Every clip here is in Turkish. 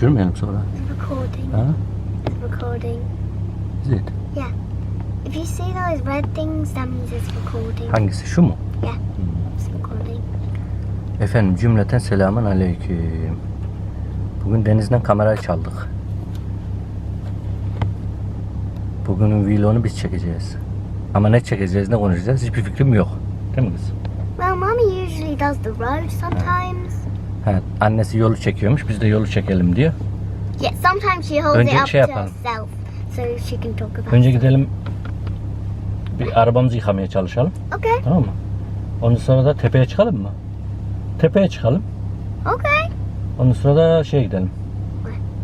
Düşürmeyelim sonra. Recording. Ha? Recording. Is it? Yeah. If you see those red things, that means it's recording. Hangisi şu mu? Yeah. It's recording. Efendim cümleten selamun aleyküm. Bugün denizden kamerayı çaldık. Bugünün vlogunu biz çekeceğiz. Ama ne çekeceğiz, ne konuşacağız hiçbir fikrim yok. Değil mi kızım? Well, Mummy usually does the road sometimes. Ha, annesi yolu çekiyormuş, biz de yolu çekelim diyor. Yeah, sometimes she holds Önce it up şey to yapalım. herself so she can talk about Önce gidelim bir arabamızı yıkamaya çalışalım. Okay, Tamam mı? Ondan sonra da tepeye çıkalım mı? Tepeye çıkalım. okay. Ondan sonra da şeye gidelim.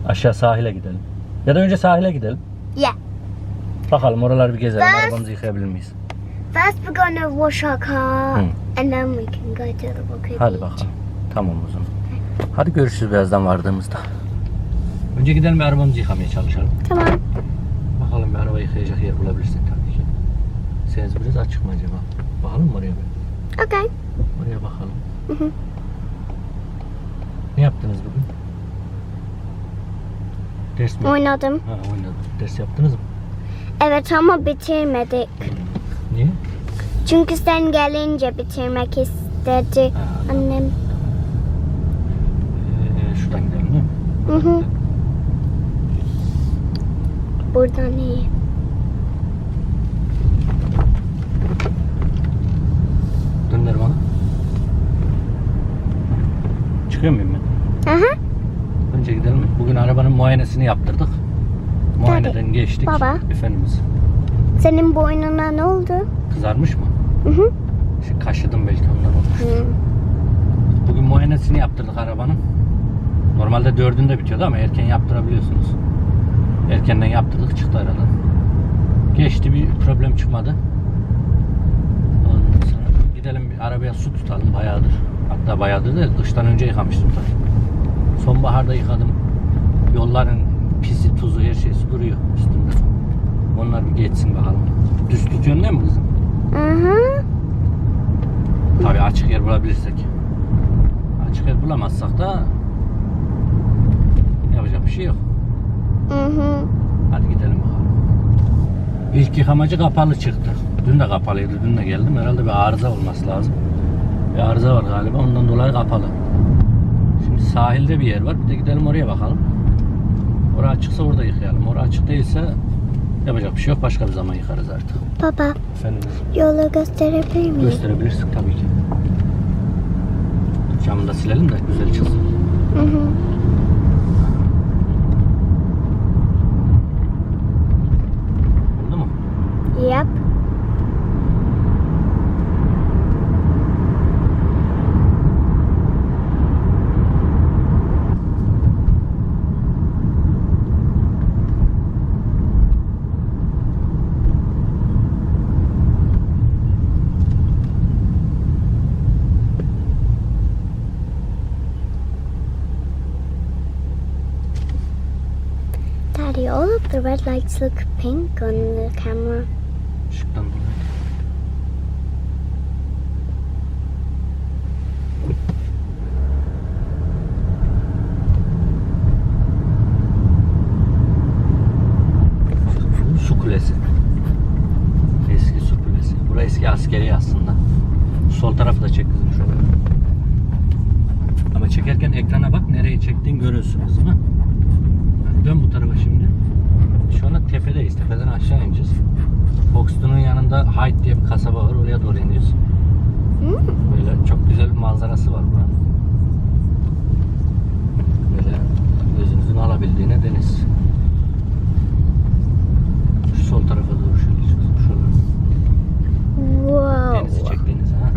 Aşağı sahile gidelim. Ya da önce sahile gidelim. Yeah. Bakalım oraları bir gezelim. Ben- Arabamızı yıkayabilir miyiz? First we're gonna wash our car Hmm. and then we can go to the Hadi bakalım. Tamam o zaman. Hadi görüşürüz birazdan vardığımızda. Önce gidelim bir arabamızı yıkamaya çalışalım. Tamam. Bakalım bir araba yıkayacak yer bulabilirsek tabii ki. Seniz biraz açık mı acaba? Bakalım mı oraya bir? Okay. Oraya bakalım. Hı hı. Ne yaptınız bugün? Ders mi? Oynadım. Ha oynadım. Ders yaptınız mı? Evet ama bitirmedik. Niye? Çünkü sen gelince bitirmek istedi Ha, annem. Ee, şuradan gidelim değil mi? Hı hı. Buradan iyi. Dönder bana. Çıkıyor muyum ben? Aha. Önce gidelim. Bugün arabanın muayenesini yaptırdık. Muayeneden geçtik. Baba. Efendimiz. Senin boynuna ne oldu? Kızarmış mı? Hı hı. Şu kaşıdım belki ondan olmuş. Hı. Bugün muayenesini yaptırdık arabanın. Normalde dördünde bitiyordu ama erken yaptırabiliyorsunuz. Erkenden yaptırdık çıktı aradan. Geçti bir problem çıkmadı. Ondan sonra gidelim bir arabaya su tutalım bayağıdır. Hatta bayağıdır değil kıştan önce yıkamıştım tabii. Sonbaharda yıkadım. Yolların pisi, tuzu, her şeysi duruyor üstünde. Onlar bir geçsin bakalım. Düz tutuyorsun değil mi kızım? Aha. Tabii açık yer bulabilirsek. Açık yer bulamazsak da yapacak bir şey yok. Hı hı. Hadi gidelim bakalım. İlk yıkamacı kapalı çıktı. Dün de kapalıydı. Dün de geldim. Herhalde bir arıza olması lazım. Bir arıza var galiba. Ondan dolayı kapalı. Şimdi sahilde bir yer var. Bir de gidelim oraya bakalım. Orası açıksa orada yıkayalım. Orası açık değilse yapacak bir şey yok. Başka bir zaman yıkarız artık. Baba Efendim yolu gösterebilir miyim? gösterebilirsin tabii ki. Camını da silelim de güzel çıksın. Hı hı. Oldu mu? Yep. Of the red lights look pink on the camera. Işıktan dolayı. Su- kulesi. Eski su kulesi. Burası eski askeri aslında. Sol tarafı da çek kızım şöyle. Ama çekerken ekrana bak nereye çektiğin görüyorsun kızım ha. Dön bu tarafa şimdi. Tepedeyiz. Tepeden aşağı ineceğiz. Foxton'un yanında Hyde diye bir kasaba var. Oraya doğru iniyoruz. Hmm. Böyle çok güzel bir manzarası var buranın. Böyle gözünüzün alabildiğine deniz. Şu sol tarafa doğru şöyle çıksın. Şuradan. Denizi Whoa. çek denize ha.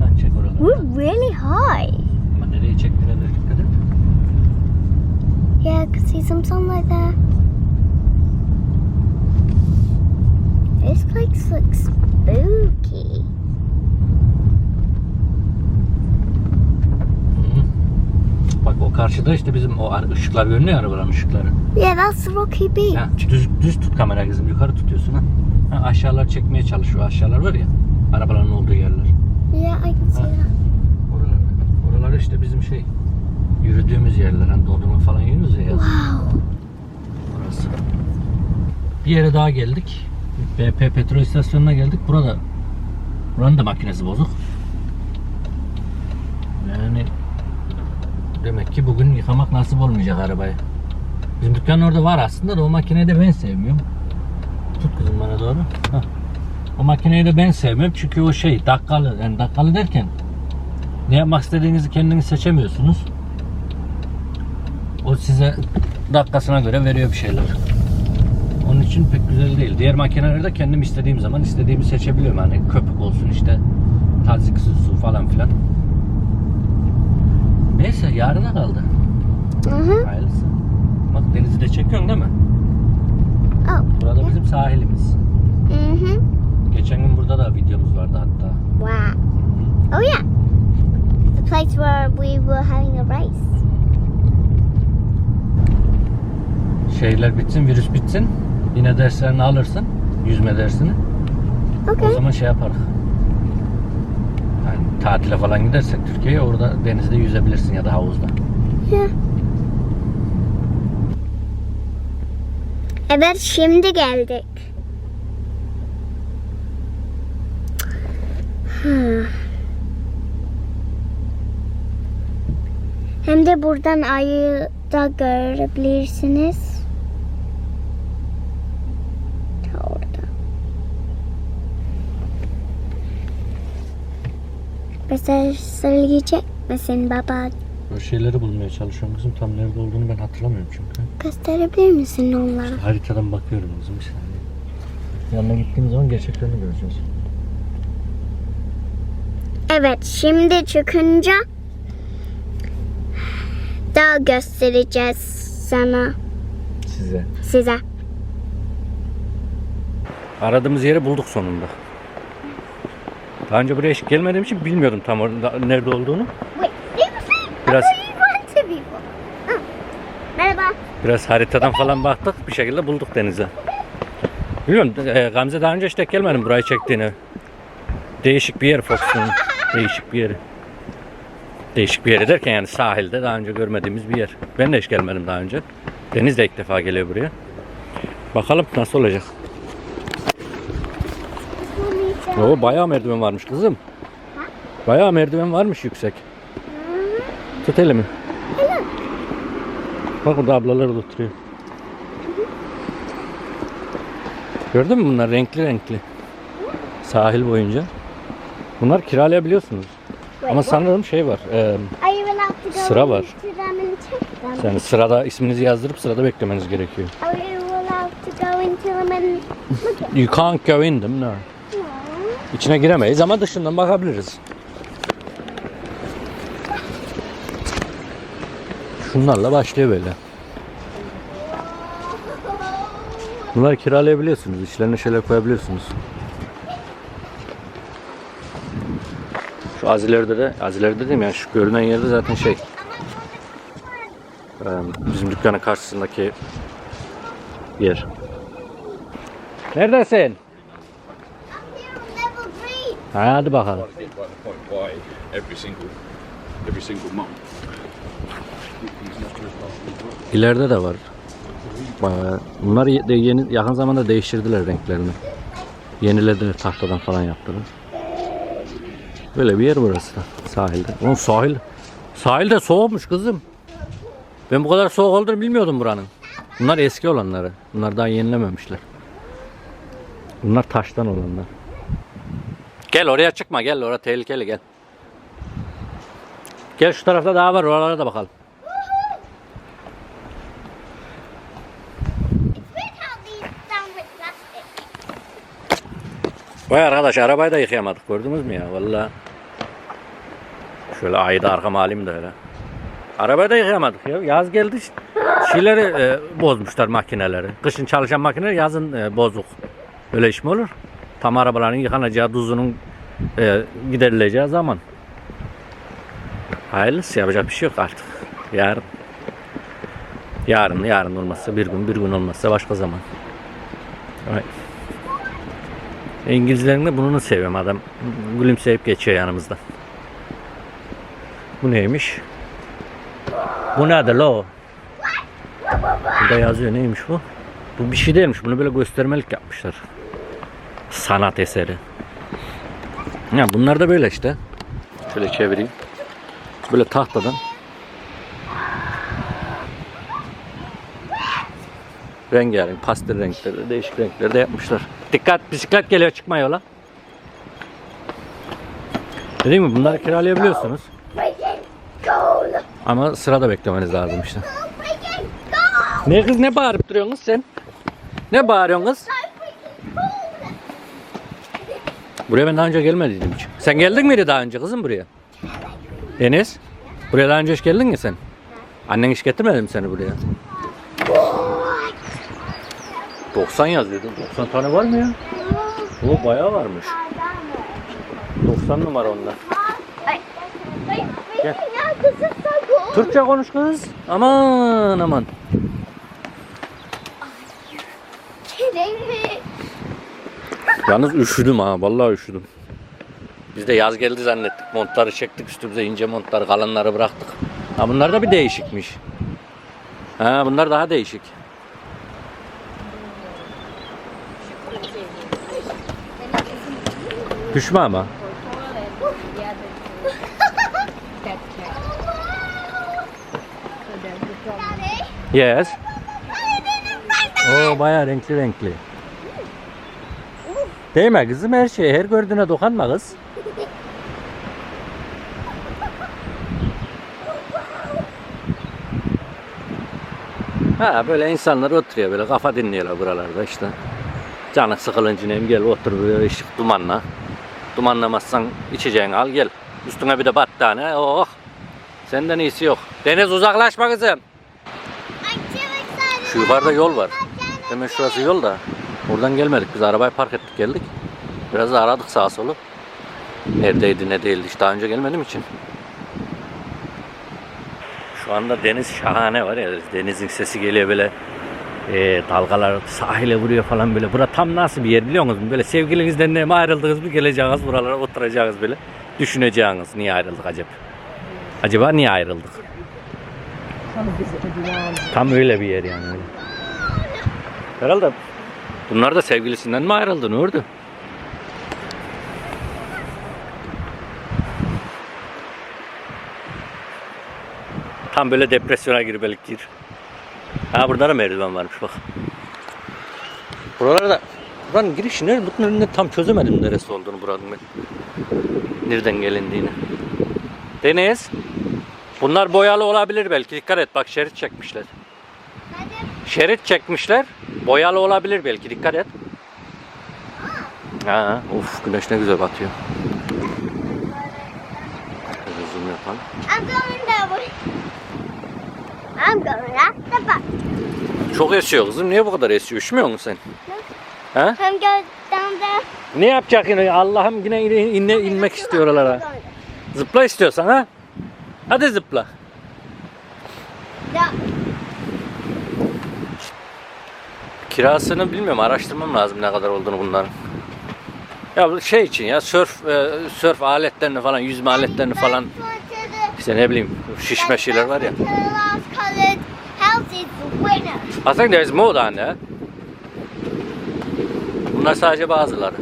Ha çek oraları. We're really high. Ama nereye çektiğine de dikkat et. Yeah, I could see some sunlight there. This place looks spooky. Hmm. Karşıda işte bizim o ışıklar görünüyor ya arabanın ışıkları. Yeah, that's Rocky Beach. Ha, düz, düz tut kamera kızım. Yukarı tutuyorsun ha. ha aşağılar çekmeye çalışıyor. Aşağılar var ya. Arabaların olduğu yerler. Yeah, I can see that. Oralar. Oralar işte bizim şey. Yürüdüğümüz yerler. Hani dondurma falan yiyoruz ya. Wow. Orası. Bir yere daha geldik. BP petrol istasyonuna geldik. Burada buranın da makinesi bozuk. Yani demek ki bugün yıkamak nasip olmayacak arabayı. Bizim dükkanın orada var aslında da o makineyi de ben sevmiyorum. Tut kızım bana doğru. Hah. O makineyi de ben sevmiyorum çünkü o şey dakikalı. Yani dakikalı derken ne yapmak istediğinizi kendiniz seçemiyorsunuz. O size dakikasına göre veriyor bir şeyler. Onun için pek güzel değil. Diğer makinelerde kendim istediğim zaman istediğimi seçebiliyorum. Hani köpük olsun işte taziksiz su falan filan. Neyse yarına kaldı. Hı hı. Hayırlısı. Bak denizi de çekiyorsun değil mi? Oh. Burada bizim sahilimiz. Hı hı. Geçen gün burada da videomuz vardı hatta. Wow. Oh yeah. The place where we were having a race. Şeyler bitsin, virüs bitsin. Yine derslerini alırsın. Yüzme dersini. O Okay. zaman şey yaparız. Yani tatile falan gidersek Türkiye'ye orada denizde yüzebilirsin ya da havuzda. Yeah. Evet şimdi geldik. Hmm. Hem de buradan ayı da görebilirsiniz. Ta orada. Mesela söyleyecek misin baba? O şeyleri bulmaya çalışıyorum kızım. Tam nerede olduğunu ben hatırlamıyorum çünkü. Gösterebilir misin onlara? Haritadan bakıyorum kızım bir saniye. Yanına gittiğim zaman gerçeklerini göreceğiz. Evet, şimdi çıkınca daha göstereceğiz sana, Size. size. Aradığımız yeri bulduk sonunda. Daha önce buraya hiç gelmediğim için bilmiyordum tam orada nerede olduğunu. Biraz- Merhaba. Biraz haritadan falan baktık bir şekilde bulduk denize. Bilmiyorum e, Gamze daha önce işte gelmedim burayı çektiğini. Değişik bir yer Fox'un. Değişik bir yeri. Değişik bir yeri derken yani sahilde daha önce görmediğimiz bir yer. Ben de hiç gelmedim daha önce. Deniz de ilk defa geliyor buraya. Bakalım nasıl olacak. Oo bayağı merdiven varmış kızım. Bayağı merdiven varmış yüksek. Tut elimi. Bak burada ablalar da oturuyor. Gördün mü bunlar renkli renkli. Sahil boyunca. Bunlar kiralayabiliyorsunuz. Ama sanırım şey var. e, Sıra var. yani sırada isminizi yazdırıp sırada beklemeniz gerekiyor. Are you allowed to go into them and look at You can't go in them, no. İçine giremeyiz ama dışından bakabiliriz. Şunlarla başlıyor böyle. Bunları kiralayabiliyorsunuz. İçlerine şeyler koyabiliyorsunuz. Şu azilerde de, azilerde dedim yani şu görünen yerde zaten şey e, bizim dükkanın karşısındaki yer. Neredesin? Single month. İleride de var. Bayağı. Bunlar ye- de yeni yakın zamanda değiştirdiler renklerini. Yenilediler tahtadan falan yaptılar. Böyle bir yer burası da sahilde. Oğlum sahil sahilde soğukmuş kızım. Ben bu kadar soğuk olduğunu bilmiyordum buranın. Bunlar eski olanları. Bunlar daha yenilememişler. Bunlar taştan olanlar. Gel oraya çıkma gel orada tehlikeli gel. Gel şu tarafta daha var oralara da bakalım. Vay arkadaş arabayı da yıkayamadık gördünüz mü ya valla. Şöyle ayı da arkama alayım da öyle. Arabayı da yıkayamadık ya. Yaz geldi şeyleri e, bozmuşlar makineleri. Kışın çalışan makineler yazın e, bozuk. Öyle iş mi olur? Tam arabaların yıkanacağı tuzunun e, giderileceği zaman. Hayırlısı yapacak bir şey yok artık. Yarın. Yarın yarın olmazsa bir gün bir gün olmazsa başka zaman. Evet. İngilizlerin de bunu seviyorum adam. Gülümseyip geçiyor yanımızda. Bu neymiş? Bu nedir lo? Burada yazıyor neymiş bu? Bu bir şey değilmiş. Bunu böyle göstermelik yapmışlar. Sanat eseri. Ya bunlar da böyle işte. Şöyle çevireyim. Böyle tahtadan. Rengarenk pastel renkleri, değişik renklerde yapmışlar. Dikkat bisiklet geliyor çıkma yola. Dediğim gibi bunları kiralayabiliyorsunuz. Ama sırada beklemeniz lazım işte. Ne kız ne bağırıp duruyorsun kız sen? Ne bağırıyorsun kız? So freaking cold! Buraya ben daha önce gelmediydim hiç. Sen geldin miydi daha önce kızım buraya? Enes? Buraya daha önce hiç geldin mi sen? Annen hiç getirmedi mi seni buraya? 90 yazıyordu. 90 tane var mı ya? O bayağı varmış. 90 numara so cold! Türkçe konuş kız. Aman aman. Kidding me? Yalnız üşüdüm ha. Vallahi üşüdüm. Biz de yaz geldi zannettik. Montları çektik üstümüze ince montları kalınları bıraktık. Ha bunlar da bir değişikmiş. Ha bunlar daha değişik. Düşme ama. Yes. Oo bayağı renkli renkli. Değme kızım her şeye. Her gördüğüne dokanma kız. Ha böyle insanlar oturuyor böyle kafa dinliyorlar buralarda işte. Canı sıkılınca neyim gel otur böyle ışık dumanla. Dumanlamazsan içeceğini al gel. Üstüne bir de battaniye oh. Senden iyisi yok. Deniz uzaklaşma kızım. Şu yukarıda yol var. Hemen şurası yol da. Oradan gelmedik. Biz arabayı park ettik geldik. Biraz da aradık sağa solu. Neredeydi ne değildi. Hiç daha önce gelmediğim için. Şu anda deniz şahane var ya. Denizin sesi geliyor böyle. E, dalgalar sahile vuruyor falan böyle. Bura tam nasıl bir yer biliyor musunuz? Böyle sevgilinizden ne mi ayrıldınız mı geleceğiniz buralara oturacağınız böyle. Düşüneceğiniz niye ayrıldık acaba? Acaba niye ayrıldık? Tam öyle bir yer yani. Herhalde bunlar da sevgilisinden mi ayrıldı? Ne oldu? Tam böyle depresyona gir belki. Ha burada da merdiven varmış bak. Buralarda buranın girişi nerede? Bunun önünde tam çözemedim neresi olduğunu buranın ben. Nereden gelindiğini. Deniz. Bunlar boyalı olabilir belki. Dikkat et bak şerit çekmişler. Şerit çekmişler. Boyalı olabilir belki. Dikkat et. Ha, uf güneş ne güzel batıyor. Şöyle zoom yapalım. I'm going way. I'm going at the back. Çok esiyor kızım. Niye bu kadar esiyor? Üşümüyor musun sen? Ha? I'm going down there. Ne yapacak yine? Allah'ım yine yine inme, inmek istiyor oralara. Zıpla istiyorsan ha? Hadi zıpla. Yeah. Kirasını bilmiyorum. Araştırmam lazım ne kadar olduğunu bunların. Ya şey için ya sörf e, sörf aletlerini falan yüzme aletlerini falan işte ne bileyim şişme şeyler var ya. I think there is more than that. Bunlar sadece bazıları.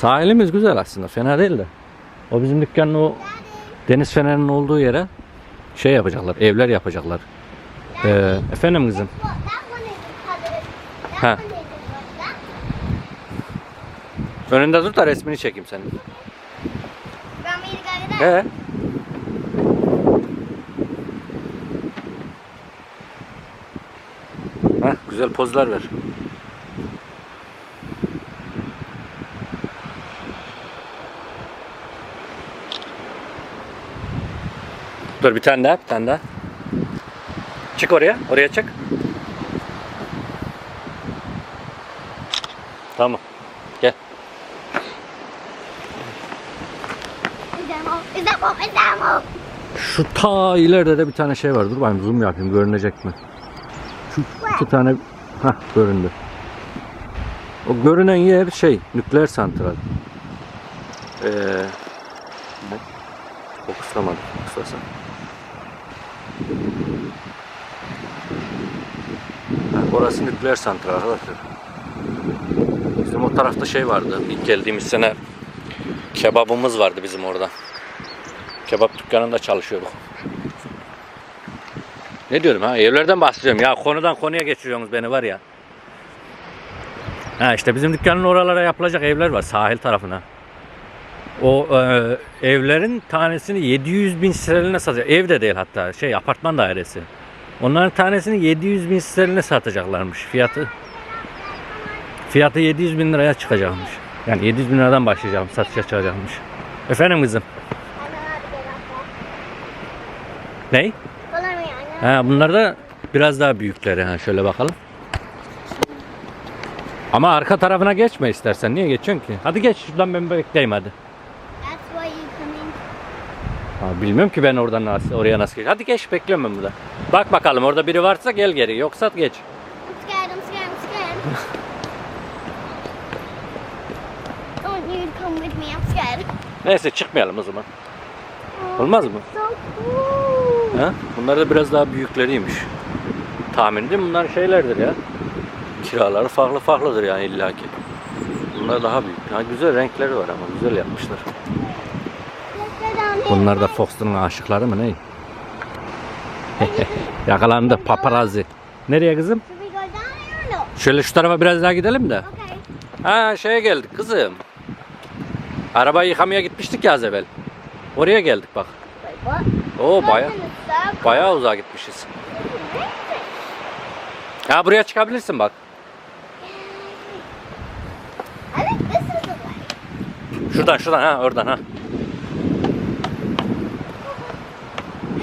Sahilimiz güzel aslında. Fena değil de. O bizim dükkanın o deniz fenerinin olduğu yere şey yapacaklar. Evler yapacaklar. Ee, efendim kızım. Ha. Önünde dur da resmini çekeyim senin. He. Heh, güzel pozlar ver. Dur bir tane daha, bir tane daha. Çık oraya, oraya çık. Tamam. Gel. Şu ta ileride de bir tane şey var. Dur bakayım zoom yapayım görünecek mi? Şu iki tane ha göründü. O görünen yer şey nükleer santral. Ee, ne? Fokuslamadım. Fokuslasam. Orası nükleer santral arkadaşlar. Bizim o tarafta şey vardı. İlk geldiğimiz sene kebabımız vardı bizim orada. Kebap dükkanında çalışıyorduk. Ne diyorum ha? Evlerden bahsediyorum. Ya konudan konuya geçiriyorsunuz beni var ya. Ha işte bizim dükkanın oralara yapılacak evler var sahil tarafına. O e, evlerin tanesini 700 bin sterline satacak. Ev de değil hatta şey apartman dairesi. Onların tanesini 700 bin sterline satacaklarmış fiyatı. Fiyatı 700 bin liraya çıkacakmış. Yani 700 bin liradan başlayacağım satışa çıkacakmış. Efendim kızım. Ney? Ha, bunlar da biraz daha büyükleri. Ha, şöyle bakalım. Ama arka tarafına geçme istersen. Niye geçiyorsun ki? Hadi geç şuradan ben bekleyeyim hadi. Ha, bilmiyorum ki ben oradan nasıl, oraya nasıl geç. Hadi geç bekliyorum ben burada. Bak bakalım orada biri varsa gel geri. Yoksa geç. Scared, I'm scared, I'm scared. I want you to come with me, I'm scared. Neyse çıkmayalım o zaman. Olmaz mı? So cool. Ha? Bunlar da biraz daha büyükleriymiş. Tahminim bunlar şeylerdir ya. Kiraları farklı farklıdır yani illaki. Bunlar daha büyük. Ha, güzel renkleri var ama güzel yapmışlar. Bunlar da Fox'un aşıkları mı ne? Yakalandı paparazzi. Nereye kızım? Şöyle şu tarafa biraz daha gidelim de. Okay. Ha şeye geldik kızım. Arabayı yıkamaya gitmiştik ya az evvel. Oraya geldik bak. Oo baya Going in a circle. bayağı uzağa gitmişiz. Ha buraya çıkabilirsin bak. Şuradan şuradan ha oradan ha.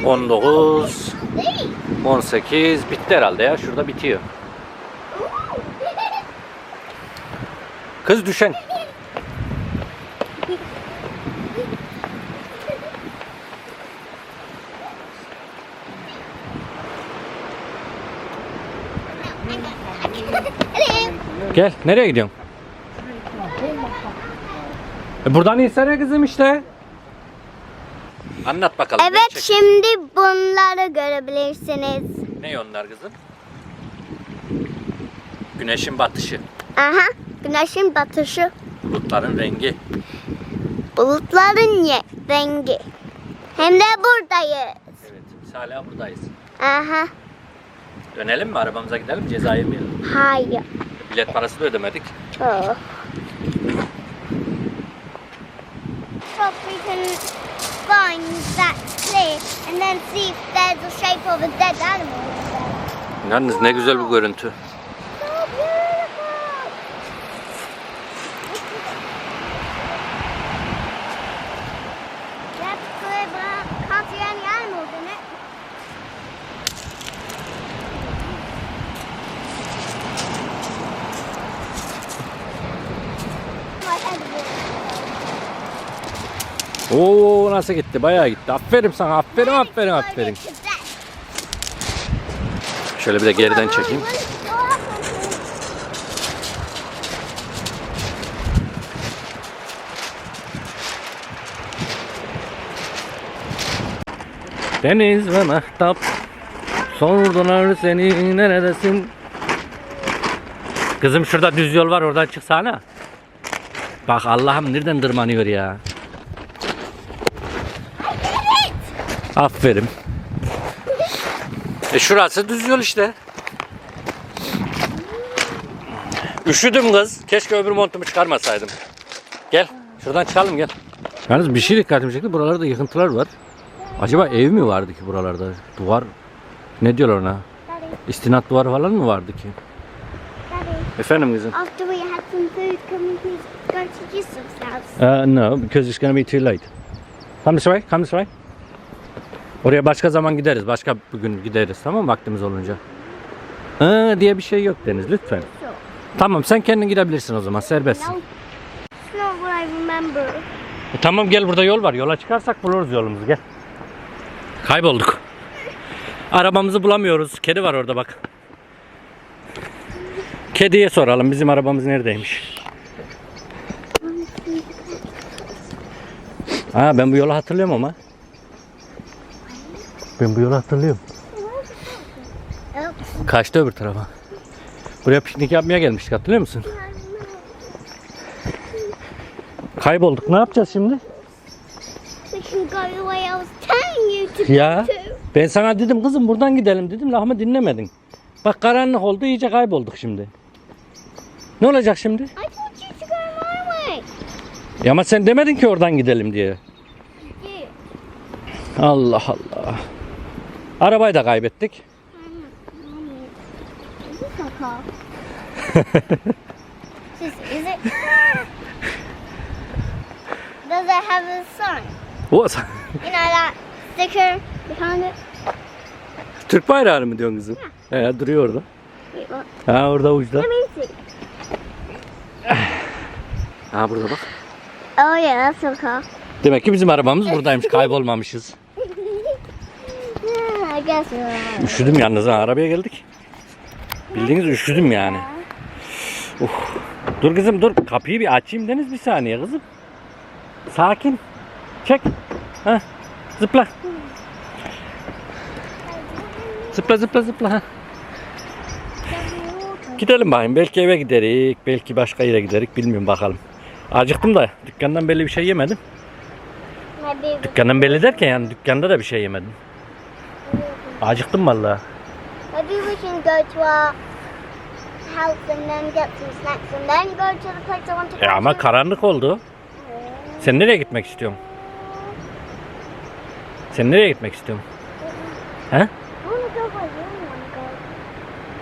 19 Hey. 18 bitti herhalde ya. Şurada bitiyor. Kız düşen. Gel. Nereye gidiyorsun? E buradan insene kızım işte. Anlat bakalım. Evet şimdi bunları görebilirsiniz. Ne onlar kızım? Güneşin batışı, Aha güneşin batışı, bulutların rengi. bulutların ye- rengi. Hem de buradayız. Evet, biz hala buradayız. Aha Dönelim mi? Arabamıza gidelim, ceza yemeyelim. hayır. Bilet parası da ödemedik. Oh. So we can find that cliff and then see if there's a shape of a dead animal. Yalnız ne güzel bir görüntü. Oo nasıl gitti? Bayağı gitti. Aferin sana. Aferin, aferin, aferin. Şöyle bir de geriden çekeyim. Deniz ve mehtap Sordular seni neredesin? Kızım şurada düz yol var oradan çıksana. Bak Allah'ım nereden tırmanıyor ya. Aferin. E şurası düz yol işte. Üşüdüm kız. Keşke öbür montumu çıkarmasaydım. Gel. Şuradan çıkalım gel. Yalnız bir şey dikkatimi çekti. Buralarda yıkıntılar var. Acaba ev mi vardı ki buralarda? Duvar ne diyorlar ona? İstinat duvarı falan mı vardı ki? Efendim kızım. after we had some food, can we please go to Yusuf's house? Uh, no, because it's going to be too late. Come this way, come this way. Oraya başka zaman gideriz. Başka bir gün gideriz tamam mı vaktimiz olunca. Aa, diye bir şey yok Deniz lütfen. Tamam sen kendin gidebilirsin o zaman serbestsin. No, it's not what I remember. E, tamam gel burada yol var. Yola çıkarsak buluruz yolumuzu gel. Kaybolduk. Arabamızı bulamıyoruz. Kedi var orada bak. Kediye soralım bizim arabamız neredeymiş. Ha ben bu yolu hatırlıyorum ama. Ben bu yolu hatırlıyorum. Kaçtı öbür tarafa. Buraya piknik yapmaya gelmiştik hatırlıyor musun? Kaybolduk. Ne yapacağız şimdi? Ya ben sana dedim kızım buradan gidelim dedim lafımı dinlemedin. Bak karanlık oldu iyice kaybolduk şimdi. Ne olacak şimdi? Ya ama sen demedin ki oradan gidelim diye. Allah Allah. Arabayı da kaybettik. İs it? Does it have a sign? O You know that sticker behind it? Türk bayrağı mı diyorsun kızım? He duruyor orada. What? Ha orada uçta. Ha burada bak. Oh yeah, that's a car. Demek ki bizim arabamız buradaymış kaybolmamışız. Yeah, I guess you're right. Üşüdüm yalnız ha arabaya geldik. Bildiğiniz üşüdüm yani. Uf. Dur kızım dur kapıyı bir açayım Deniz bir saniye kızım. Sakin. Çek. Ha. Zıpla. Zıpla zıpla zıpla. Ha. Gidelim bakayım. Belki eve giderik. Belki başka yere giderik. Bilmiyorum bakalım. Acıktım da dükkandan belli bir şey yemedim. Dükkandan belli derken yani dükkanda da bir şey yemedim. Acıktım vallahi. Maybe we can go to our house and then get some snacks and then go to the place I want to go E ama to. karanlık oldu. Sen nereye gitmek istiyorsun? Sen nereye gitmek istiyorsun? He? I want to go where you want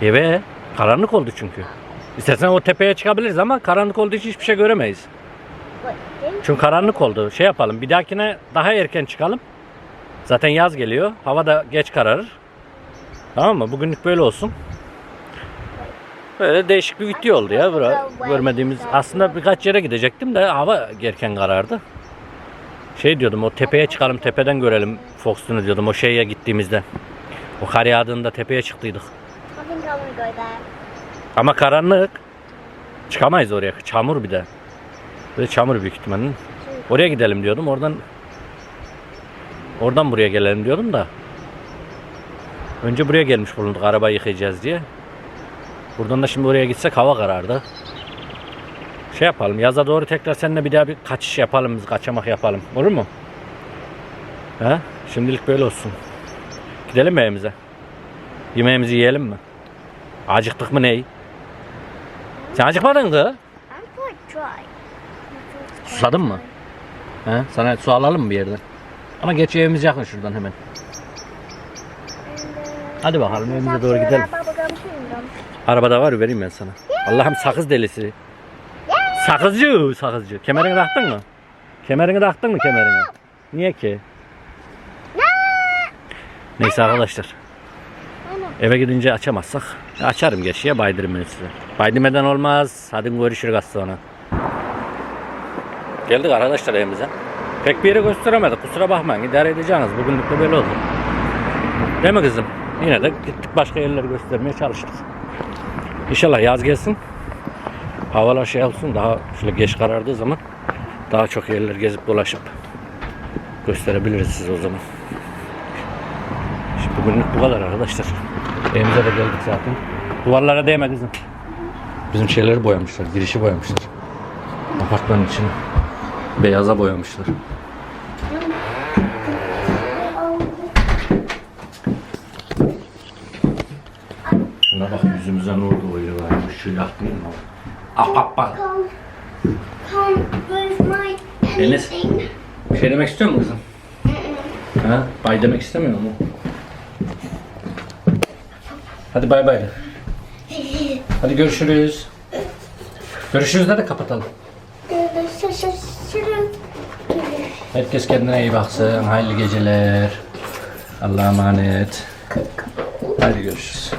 to go. Eve. Karanlık oldu çünkü. İstersen o tepeye çıkabiliriz ama karanlık olduğu için hiçbir şey göremeyiz. What? Çünkü karanlık oldu. Şey yapalım. Bir dahakine daha erken çıkalım. Zaten yaz geliyor. Hava da geç kararır. Tamam mı? Bugünlük böyle olsun. Böyle değişik bir video oldu ya. Bura, görmediğimiz. Aslında birkaç yere gidecektim de hava erken karardı. Şey diyordum o tepeye çıkalım tepeden görelim Foxton'u diyordum o şeye gittiğimizde. O kar yağdığında tepeye çıktıydık. Ama karanlık. Çıkamayız oraya. Çamur bir de. Böyle çamur büyük ihtimalle. Oraya gidelim diyordum. Oradan oradan buraya gelelim diyordum da. Önce buraya gelmiş bulunduk arabayı yıkayacağız diye. Buradan da şimdi oraya gitsek hava karardı. Şey yapalım yaza doğru tekrar seninle bir daha bir kaçış yapalım biz kaçamak yapalım. Olur mu? He? Şimdilik böyle olsun. Gidelim mi evimize? Yemeğimizi yiyelim mi? Acıktık mı ney? Sen acıkmadın dry. Susadın mı? He? Sana su alalım mı bir yerden? Ama geç evimiz yakın şuradan hemen. Hadi bakalım evimize doğru gidelim. Arabada var vereyim ben sana. Allah'ım sakız delisi. Sakızcı, sakızcı. Kemerini taktın mı? Kemerini taktın mı kemerini? Niye ki? Neyse arkadaşlar. Eve gidince açamazsak açarım geçiye baydırım ben size. Baydırmadan olmaz. Hadi görüşürüz az sonra. Geldik arkadaşlar evimize. Pek bir yere gösteremedik. Kusura bakmayın. İdare edeceğiniz. Bugünlük de böyle oldu. Değil mi kızım? Yine de gittik başka yerleri göstermeye çalıştık. İnşallah yaz gelsin. Havalar şey olsun daha şöyle geç karardığı zaman daha çok yerler gezip dolaşıp gösterebiliriz size o zaman. Şimdi bugünlük bu kadar arkadaşlar. Evimize de geldik zaten. Duvarlara değme kızım. Bizim şeyleri boyamışlar, girişi boyamışlar. Apartmanın içini beyaza boyamışlar. Bak yüzümüze nur doğuyor. Şu yaktın mı? Ah ah ah. With my Deniz. anything. Bir şey demek istiyor musun kızım? Ha? Bay demek istemiyor mu? Hadi bay bay. Hadi görüşürüz. Görüşürüz de de kapatalım. Herkes kendine iyi baksın. Hayırlı geceler. Allah'a emanet. Hadi görüşürüz.